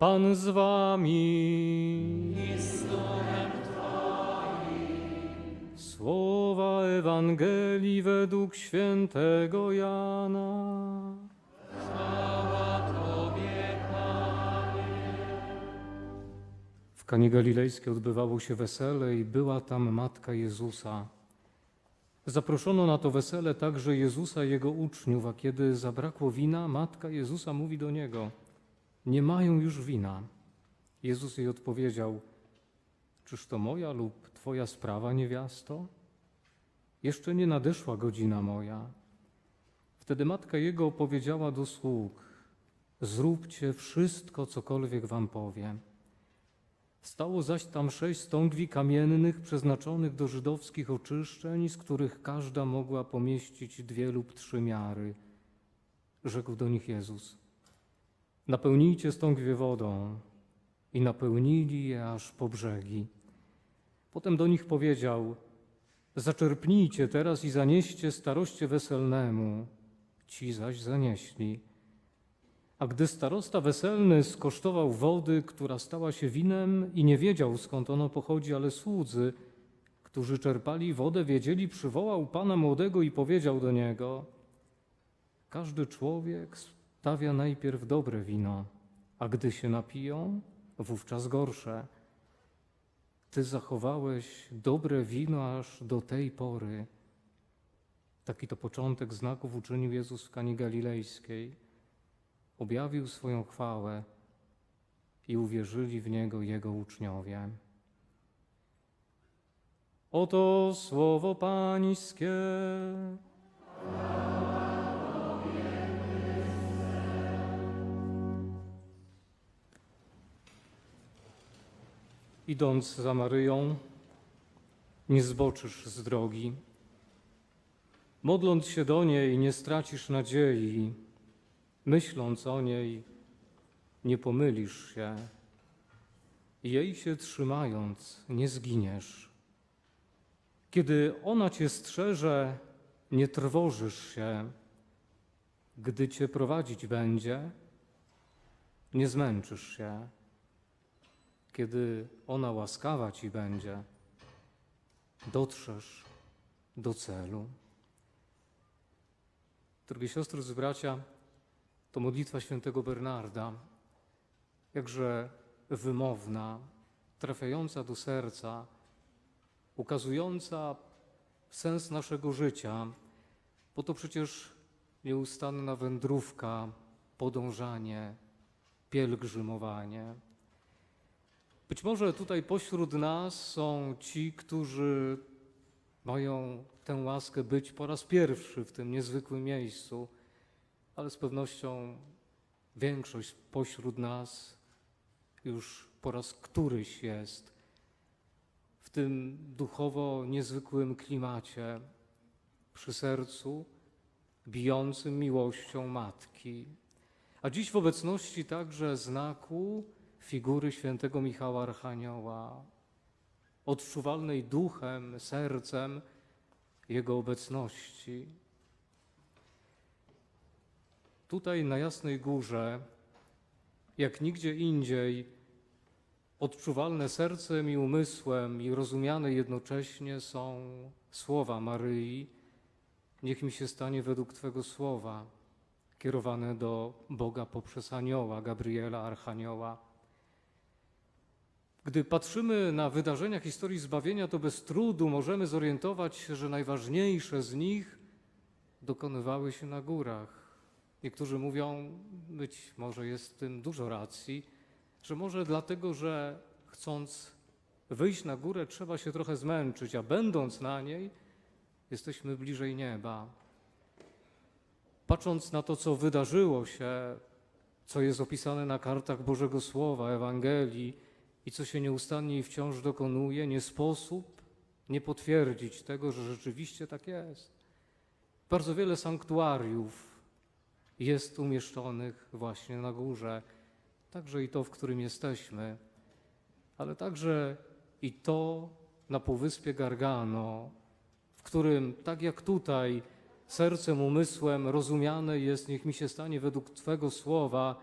Pan z wami. Słowa Ewangelii według świętego Jana. W Kanie Galilejskiej odbywało się wesele i była tam matka Jezusa. Zaproszono na to wesele także Jezusa i jego uczniów, a kiedy zabrakło wina, matka Jezusa mówi do niego: Nie mają już wina. Jezus jej odpowiedział: Czyż to moja lub twoja sprawa, niewiasto? Jeszcze nie nadeszła godzina moja. Wtedy matka jego opowiedziała do sług: Zróbcie wszystko, cokolwiek wam powiem. Stało zaś tam sześć stągwi kamiennych przeznaczonych do żydowskich oczyszczeń, z których każda mogła pomieścić dwie lub trzy miary. Rzekł do nich Jezus: Napełnijcie stągwie wodą. I napełnili je aż po brzegi. Potem do nich powiedział: Zaczerpnijcie teraz i zanieście staroście weselnemu. Ci zaś zanieśli. A gdy starosta weselny skosztował wody, która stała się winem i nie wiedział skąd ono pochodzi, ale słudzy, którzy czerpali wodę, wiedzieli, przywołał pana młodego i powiedział do niego: Każdy człowiek stawia najpierw dobre wino, a gdy się napiją, wówczas gorsze. Ty zachowałeś dobre wino aż do tej pory. Taki to początek znaków uczynił Jezus w Kani Galilejskiej objawił swoją chwałę i uwierzyli w Niego Jego uczniowie. Oto słowo Pańskie. Idąc za Maryją, nie zboczysz z drogi. Modląc się do niej, nie stracisz nadziei myśląc o niej, nie pomylisz się. Jej się trzymając, nie zginiesz. Kiedy ona cię strzeże, nie trwożysz się. Gdy cię prowadzić będzie, nie zmęczysz się. Kiedy ona łaskawa ci będzie, dotrzesz do celu. Drogie siostry z bracia, to modlitwa świętego Bernarda, jakże wymowna, trafiająca do serca, ukazująca sens naszego życia, bo to przecież nieustanna wędrówka, podążanie, pielgrzymowanie. Być może tutaj pośród nas są ci, którzy mają tę łaskę być po raz pierwszy w tym niezwykłym miejscu ale z pewnością większość pośród nas już po raz któryś jest w tym duchowo niezwykłym klimacie przy sercu bijącym miłością matki. A dziś w obecności także znaku figury świętego Michała Archanioła, odczuwalnej duchem, sercem Jego obecności. Tutaj na Jasnej Górze, jak nigdzie indziej, odczuwalne sercem i umysłem i rozumiane jednocześnie są słowa Maryi, niech mi się stanie według Twego słowa, kierowane do Boga poprzez anioła, Gabriela, Archanioła. Gdy patrzymy na wydarzenia historii zbawienia, to bez trudu możemy zorientować się, że najważniejsze z nich dokonywały się na górach. Niektórzy mówią, być może jest w tym dużo racji, że może dlatego, że chcąc wyjść na górę, trzeba się trochę zmęczyć, a będąc na niej, jesteśmy bliżej nieba. Patrząc na to, co wydarzyło się, co jest opisane na kartach Bożego Słowa, Ewangelii i co się nieustannie i wciąż dokonuje, nie sposób nie potwierdzić tego, że rzeczywiście tak jest. Bardzo wiele sanktuariów, jest umieszczonych właśnie na górze, także i to, w którym jesteśmy, ale także i to na półwyspie Gargano, w którym, tak jak tutaj, sercem, umysłem rozumiane jest, niech mi się stanie według Twego słowa,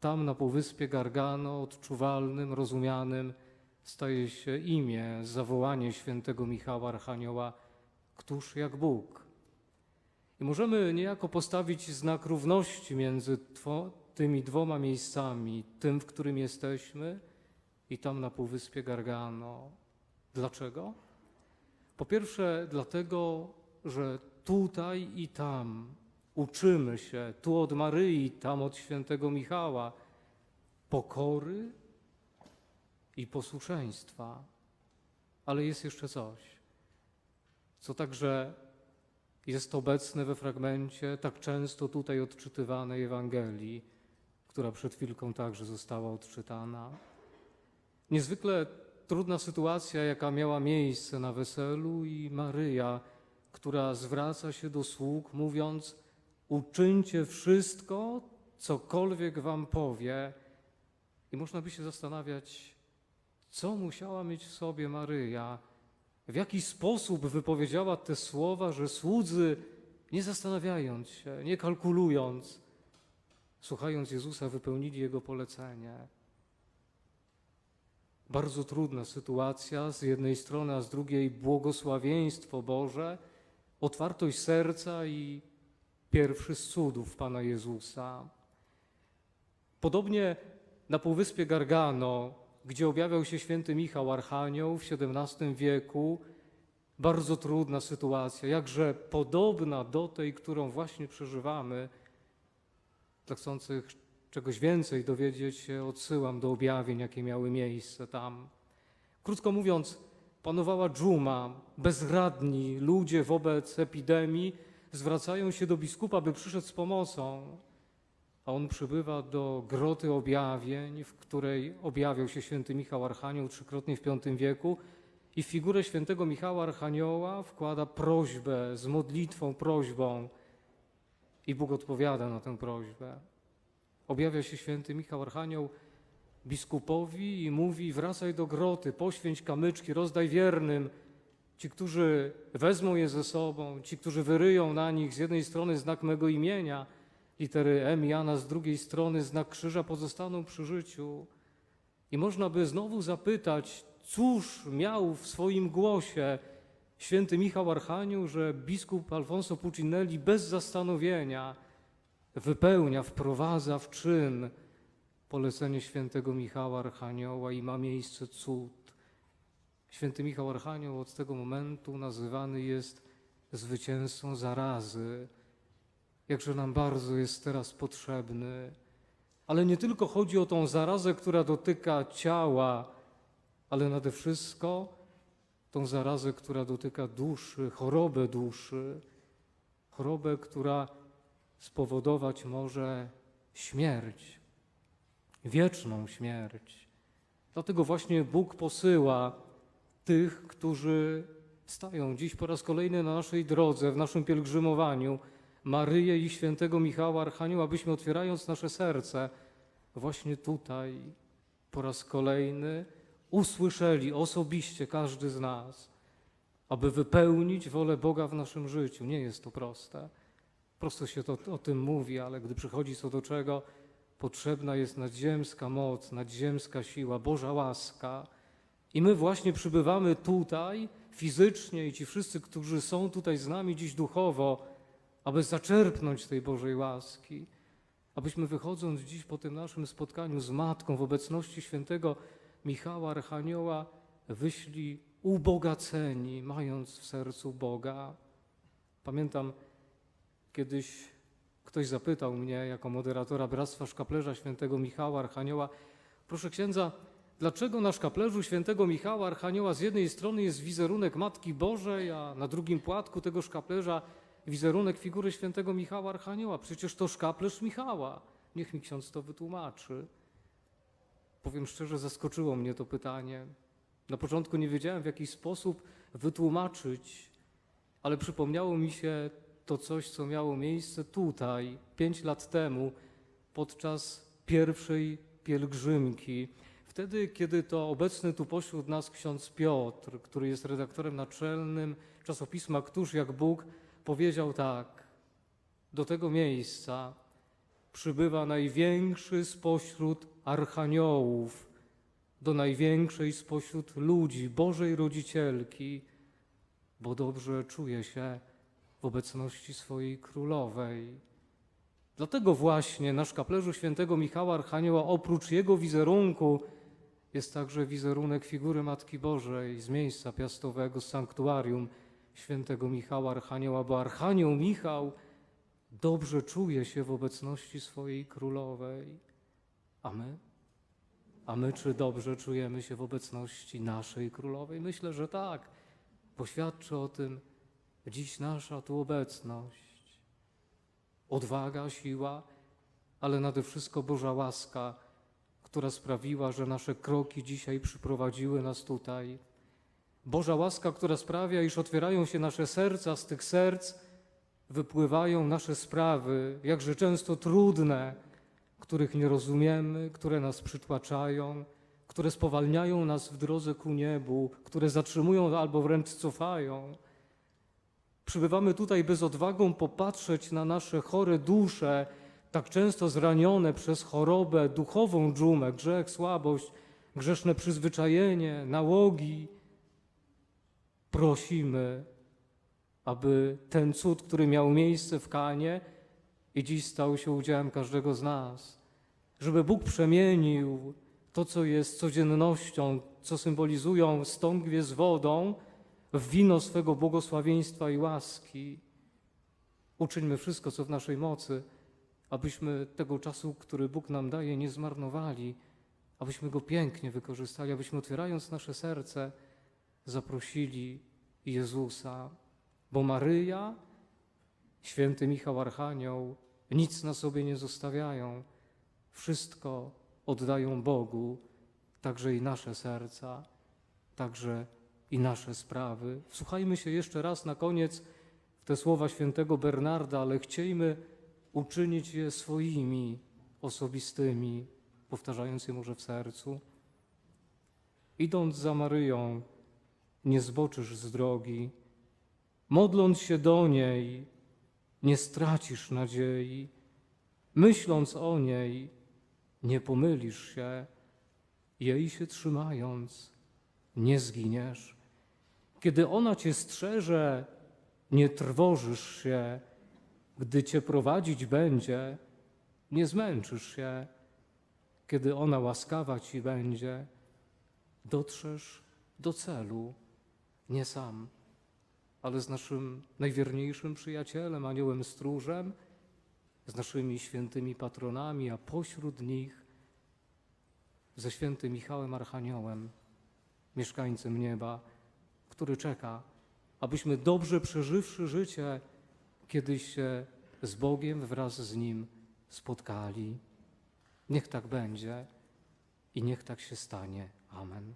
tam na półwyspie Gargano odczuwalnym, rozumianym staje się imię, zawołanie świętego Michała Archanioła, któż jak Bóg. I możemy niejako postawić znak równości między tymi dwoma miejscami, tym, w którym jesteśmy i tam na półwyspie Gargano. Dlaczego? Po pierwsze, dlatego, że tutaj i tam uczymy się, tu od Maryi, tam od świętego Michała, pokory i posłuszeństwa. Ale jest jeszcze coś, co także jest obecne we fragmencie tak często tutaj odczytywanej Ewangelii, która przed chwilką także została odczytana. Niezwykle trudna sytuacja, jaka miała miejsce na weselu, i Maryja, która zwraca się do sług, mówiąc: Uczyńcie wszystko, cokolwiek wam powie. I można by się zastanawiać, co musiała mieć w sobie Maryja, w jaki sposób wypowiedziała te słowa, że słudzy, nie zastanawiając się, nie kalkulując, słuchając Jezusa, wypełnili Jego polecenie. Bardzo trudna sytuacja z jednej strony, a z drugiej błogosławieństwo Boże, otwartość serca i pierwszy z cudów Pana Jezusa. Podobnie na Półwyspie Gargano, gdzie objawiał się święty Michał Archanioł w XVII wieku, bardzo trudna sytuacja, jakże podobna do tej, którą właśnie przeżywamy. Dla chcących czegoś więcej dowiedzieć się, odsyłam do objawień, jakie miały miejsce tam. Krótko mówiąc, panowała dżuma, bezradni ludzie wobec epidemii zwracają się do biskupa, by przyszedł z pomocą, a on przybywa do groty objawień, w której objawiał się święty Michał Archanioł trzykrotnie w V wieku i w figurę świętego Michała Archanioła wkłada prośbę z modlitwą, prośbą i Bóg odpowiada na tę prośbę. Objawia się święty Michał Archanioł biskupowi i mówi: Wracaj do groty, poświęć kamyczki, rozdaj wiernym. Ci, którzy wezmą je ze sobą, ci, którzy wyryją na nich z jednej strony znak mego imienia, litery M Jana, z drugiej strony znak krzyża, pozostaną przy życiu. I można by znowu zapytać, cóż miał w swoim głosie święty Michał Archanioł, że biskup Alfonso Puccinelli bez zastanowienia wypełnia, wprowadza w czyn polecenie świętego Michała Archanioła i ma miejsce cud. Święty Michał Archanioł od tego momentu nazywany jest zwycięzcą zarazy. Jakże nam bardzo jest teraz potrzebny. Ale nie tylko chodzi o tą zarazę, która dotyka ciała, ale nade wszystko tą zarazę, która dotyka duszy, chorobę duszy, chorobę, która spowodować może śmierć, wieczną śmierć. Dlatego właśnie Bóg posyła tych, którzy stają dziś po raz kolejny na naszej drodze, w naszym pielgrzymowaniu, Maryję i świętego Michała Archanioła, abyśmy otwierając nasze serce, właśnie tutaj po raz kolejny usłyszeli osobiście każdy z nas, aby wypełnić wolę Boga w naszym życiu. Nie jest to proste. Prosto się to, o tym mówi, ale gdy przychodzi co do czego, potrzebna jest nadziemska moc, nadziemska siła, Boża łaska. I my właśnie przybywamy tutaj fizycznie i ci wszyscy, którzy są tutaj z nami dziś duchowo, aby zaczerpnąć tej Bożej łaski, abyśmy wychodząc dziś po tym naszym spotkaniu z Matką w obecności świętego Michała Archanioła, wyszli ubogaceni, mając w sercu Boga. Pamiętam, kiedyś ktoś zapytał mnie jako moderatora Bractwa Szkaplerza Świętego Michała Archanioła, proszę księdza, dlaczego na szkaplerzu Świętego Michała Archanioła z jednej strony jest wizerunek Matki Bożej, a na drugim płatku tego szkaplerza wizerunek figury Świętego Michała Archanioła? Przecież to szkaplerz Michała. Niech mi ksiądz to wytłumaczy. Powiem szczerze, zaskoczyło mnie to pytanie. Na początku nie wiedziałem, w jaki sposób wytłumaczyć, ale przypomniało mi się to coś, co miało miejsce tutaj, pięć lat temu, podczas pierwszej pielgrzymki. Wtedy, kiedy to obecny tu pośród nas ksiądz Piotr, który jest redaktorem naczelnym czasopisma Któż jak Bóg, powiedział tak: Do tego miejsca przybywa największy spośród archaniołów, do największej spośród ludzi, Bożej Rodzicielki, bo dobrze czuje się w obecności swojej królowej. Dlatego właśnie na szkaplerzu świętego Michała Archanioła oprócz jego wizerunku jest także wizerunek figury Matki Bożej z miejsca piastowego, sanktuarium świętego Michała Archanioła, bo Archanioł Michał dobrze czuje się w obecności swojej królowej. A my? A my czy dobrze czujemy się w obecności naszej królowej? Myślę, że tak, bo świadczy o tym dziś nasza tu obecność. Odwaga, siła, ale nade wszystko Boża łaska, która sprawiła, że nasze kroki dzisiaj przyprowadziły nas tutaj. Boża łaska, która sprawia, iż otwierają się nasze serca, z tych serc wypływają nasze sprawy, jakże często trudne, których nie rozumiemy, które nas przytłaczają, które spowalniają nas w drodze ku niebu, które zatrzymują albo wręcz cofają. Przybywamy tutaj bez odwagą popatrzeć na nasze chore dusze, tak często zranione przez chorobę, duchową dżumę, grzech, słabość, grzeszne przyzwyczajenie, nałogi. Prosimy, aby ten cud, który miał miejsce w Kanie i dziś stał się udziałem każdego z nas, żeby Bóg przemienił to, co jest codziennością, co symbolizują stągwie z wodą, w wino swego błogosławieństwa i łaski. Uczyńmy wszystko, co w naszej mocy, abyśmy tego czasu, który Bóg nam daje, nie zmarnowali, abyśmy go pięknie wykorzystali, abyśmy otwierając nasze serce, zaprosili Jezusa, bo Maryja, święty Michał Archanioł, nic na sobie nie zostawiają, wszystko oddają Bogu, także i nasze serca, także i nasze sprawy. Wsłuchajmy się jeszcze raz na koniec w te słowa świętego Bernarda, ale chciejmy uczynić je swoimi, osobistymi, powtarzając je może w sercu. Idąc za Maryją, nie zboczysz z drogi, modląc się do niej, nie stracisz nadziei, myśląc o niej, nie pomylisz się, jej się trzymając, nie zginiesz. Kiedy ona cię strzeże, nie trwożysz się, gdy cię prowadzić będzie, nie zmęczysz się. Kiedy ona łaskawa ci będzie, dotrzesz do celu, nie sam, ale z naszym najwierniejszym przyjacielem, aniołem stróżem, z naszymi świętymi patronami, a pośród nich ze świętym Michałem Archaniołem, mieszkańcem nieba, który czeka, abyśmy dobrze przeżywszy życie, kiedyś się z Bogiem wraz z Nim spotkali. Niech tak będzie i niech tak się stanie. Amen.